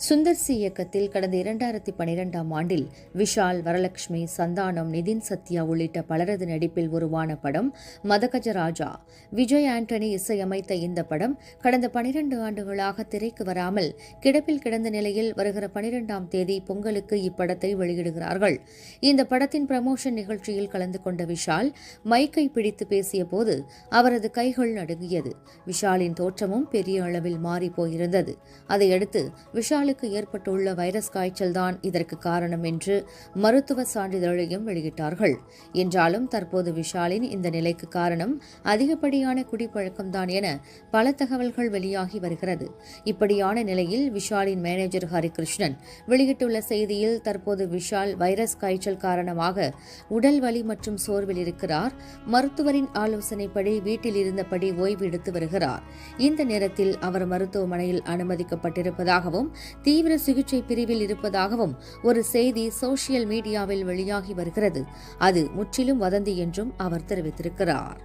Sundar C இயக்கத்தில் கடந்த இரண்டாயிரத்தி பனிரெண்டாம் ஆண்டில் விஷால் வரலட்சுமி சந்தானம் நிதின் சத்யா உள்ளிட்ட பலரது நடிப்பில் உருவான படம் மதகஜராஜா. விஜய் ஆண்டனி இசையமைத்த இந்த படம் கடந்த பனிரெண்டு ஆண்டுகளாக திரைக்கு வராமல் கிடப்பில் கிடந்த நிலையில் வருகிற பனிரெண்டாம் தேதி பொங்கலுக்கு இப்படத்தை வெளியிடுகிறார்கள். இந்த படத்தின் ப்ரமோஷன் நிகழ்ச்சியில் கலந்து கொண்ட விஷால் மைக்கை பிடித்து பேசியபோது அவரது கைகள் நடுங்கியது. விஷாலின் தோற்றமும் பெரிய அளவில் மாறி போயிருந்தது அதையடுத்து விஷாலுக்கு ஏற்பட்டுள்ள வைரஸ் காய்ச்சல்தான் இதற்கு காரணம் என்று மருத்துவ சான்றிதழையும் வெளியிட்டார்கள். என்றாலும் தற்போது விஷாலின் இந்த நிலைக்கு காரணம் அதிகப்படியான குடிப்பழக்கம்தான் என பல தகவல்கள் வெளியாகி வருகிறது. இப்படியான நிலையில் விஷாலின் மேனேஜர் ஹரிகிருஷ்ணன் வெளியிட்டுள்ள செய்தியில் தற்போது விஷால் வைரஸ் காய்ச்சல் காரணமாக உடல் வலி மற்றும் சோர்வில் இருக்கிறார். மருத்துவரின் ஆலோசனைப்படி வீட்டில் இருந்தபடி ஓய்வு எடுத்து வருகிறார். இந்த நேரத்தில் அவர் மருத்துவமனையில் அனுமதிக்கப்பட்டிருப்பதாகவும் தீவிர சிகிச்சை பிரிவில் இருப்பதாகவும் ஒரு செய்தி சோசியல் மீடியாவில் வெளியாகி வருகிறது. அது முற்றிலும் வதந்தி என்றும் அவர் தெரிவித்திருக்கிறார்.